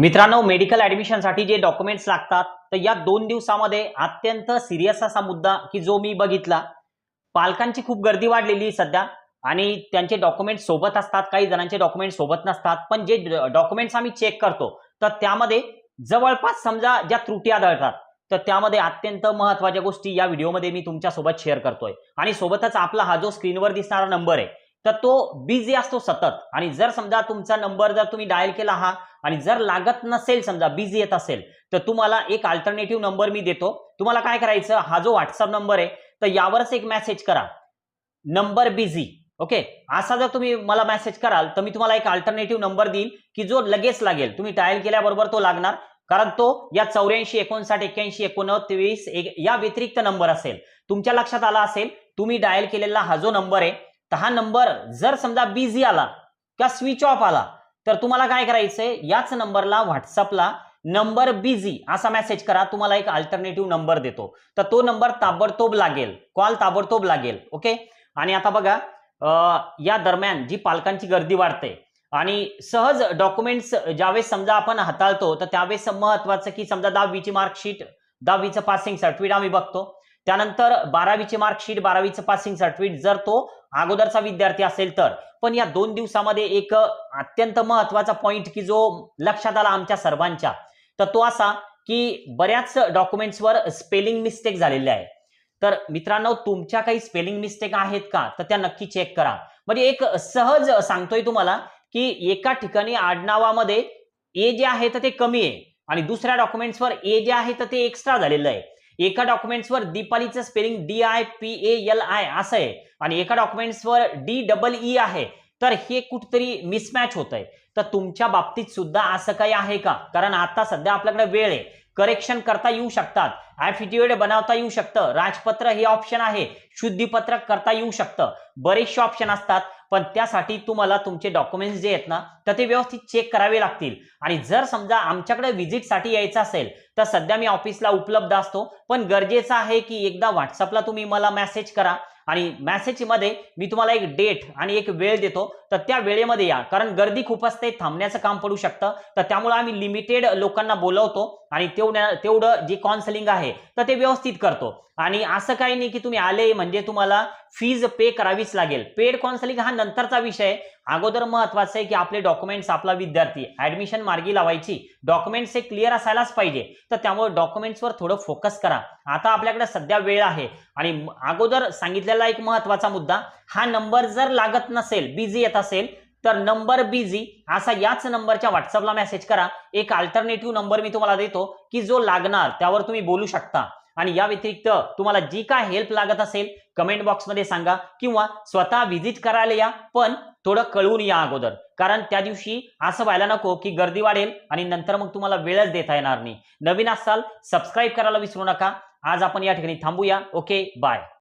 मित्रांनो मेडिकल ऍडमिशनसाठी जे डॉक्युमेंट्स लागतात तर या दोन दिवसामध्ये अत्यंत सिरियस असा मुद्दा की जो मी बघितला. पालकांची खूप गर्दी वाढलेली आहे सध्या आणि त्यांचे डॉक्युमेंट सोबत असतात काही जणांचे डॉक्युमेंट सोबत नसतात. पण जे डॉक्युमेंट्स आम्ही चेक करतो तर त्यामध्ये जवळपास समजा ज्या त्रुटी आढळतात तर त्यामध्ये अत्यंत महत्त्वाच्या गोष्टी या व्हिडिओमध्ये मी तुमच्यासोबत शेअर करतोय. आणि सोबतच आपला हा जो स्क्रीनवर दिसणारा नंबर आहे तर तो बिझी असतो सतत. आणि जर समजा तुमचा नंबर जर तुम्ही डायल केला हा आणि जर लागत नसेल समजा बिझी येत असेल तर तुम्हाला एक अल्टरनेटिव्ह नंबर मी देतो. तुम्हाला काय करायचं? हा जो व्हॉट्सअप नंबर आहे तर यावरच एक मेसेज करा. नंबर बिझी ओके असा जर तुम्ही मला मेसेज कराल तर मी तुम्हाला एक अल्टरनेटिव्ह नंबर देईल की जो लगेच लागेल. तुम्ही डायल केल्याबरोबर तो लागणार. कारण तो या चौऱ्याऐंशी एकोणसाठ एक्क्याऐंशी एकोणतीस एक या व्यतिरिक्त नंबर असेल. तुमच्या लक्षात आला असेल तुम्ही डायल केलेला हा जो नंबर आहे तर हा नंबर जर समजा बिझी आला किंवा स्विच ऑफ आला तर तुम्हाला काय करायचंय? याच नंबरला व्हॉट्सअपला नंबर बिझी असा मेसेज करा. तुम्हाला एक अल्टरनेटिव्ह नंबर देतो. तर तो नंबर ताबडतोब लागेल. कॉल ताबडतोब लागेल. ओके आणि आता बघा या दरम्यान जी पालकांची गर्दी वाढते आणि सहज डॉक्युमेंट्स ज्यावेळेस समजा आपण हाताळतो तर त्यावेळेस महत्वाचं की समजा दहावीची मार्कशीट दहावीचं पासिंग सर्टिफिकेट आम्ही बघतो. त्यानंतर बारावीची मार्कशीट बारावीचं पासिंग सर्टिफिकेट जर तो अगोदरचा विद्यार्थी असेल तर. पण या दोन दिवसामध्ये एक अत्यंत महत्त्वाचा पॉइंट की जो लक्षात आला आमच्या सर्वांच्या. तर तो असा की बऱ्याच डॉक्युमेंट्सवर स्पेलिंग मिस्टेक झालेले आहे. तर मित्रांनो तुमच्या काही स्पेलिंग मिस्टेक आहेत का? तर त्या नक्की चेक करा. म्हणजे एक सहज सांगतोय तुम्हाला की एका ठिकाणी आडनावामध्ये ए जे आहे तर ते कमी आहे. आणि दुसऱ्या डॉक्युमेंट्सवर ए जे आहे तर ते एक्स्ट्रा झालेलं आहे. एका डॉक्युमेंट्सवर दीपालीचं spelling D I P A L I असं आहे. आणि एका डॉक्युमेंट्सवर डी डबल ई आहे. तर हे कुठतरी मिसमॅच होत आहे तर तुमच्या बाबतीत सुद्धा असं काही आहे का? कारण आता सध्या आपल्याकडे वेळ आहे. करेक्शन करता येऊ शकतात. ऍफिडेविट बनवता येऊ शकतं. राजपत्र हे ऑप्शन आहे. शुद्धीपत्रक करता येऊ शकतं. बरेचसे ऑप्शन असतात. पण त्यासाठी तुम्हाला तुमचे डॉक्युमेंट्स जे आहेत ना तर ते व्यवस्थित चेक करावे लागतील. आणि जर समजा आमच्याकडे व्हिजिटसाठी यायचं असेल तर सध्या मी ऑफिसला उपलब्ध असतो. पण गरजेचं आहे की एकदा व्हॉट्सअपला तुम्ही मला मेसेज करा आणि मेसेजमध्ये मी तुम्हाला एक डेट आणि एक वेळ देतो. तर त्या वेळेमध्ये या. कारण गर्दी खूप असते थांबण्याचं काम पडू शकतं. तर त्यामुळे आम्ही लिमिटेड लोकांना बोलवतो आणि तेवढ्या तेवढं जे काउन्सलिंग आहे तर ते व्यवस्थित करतो. आणि असं काही नाही की तुम्ही आले म्हणजे तुम्हाला फीज पे करावीच लागेल. पेड काउन्सलिंग हा नंतरचा विषय अगोदर महत्वाचं आहे की आपले डॉक्युमेंट्स आपला विद्यार्थी ऍडमिशन मार्गी लावायची. डॉक्युमेंट्स हे क्लिअर असायलाच पाहिजे. तर त्यामुळे डॉक्युमेंट्सवर थोडं फोकस करा. आता आपल्याकडे सध्या वेळ आहे. आणि अगोदर सांगितलेला एक महत्त्वाचा मुद्दा हा नंबर जर लागत नसेल बिझी येत असेल तर नंबर बिझी असा याच नंबरच्या व्हॉट्सअपला मेसेज करा. एक अल्टरनेटिव्ह नंबर मी तुम्हाला देतो की जो लागणार त्यावर तुम्ही बोलू शकता. आणि या व्यतिरिक्त तुम्हाला जी काय हेल्प लागत असेल कमेंट बॉक्समध्ये सांगा किंवा स्वतः व्हिजिट करायला या पण थोडं कळवून या अगोदर. कारण त्या दिवशी असं व्हायला नको की गर्दी वाढेल आणि नंतर मग तुम्हाला वेळच देता येणार नाही. नवीन असाल सबस्क्राईब करायला विसरू नका. आज आपण या ठिकाणी थांबूया. Okay bye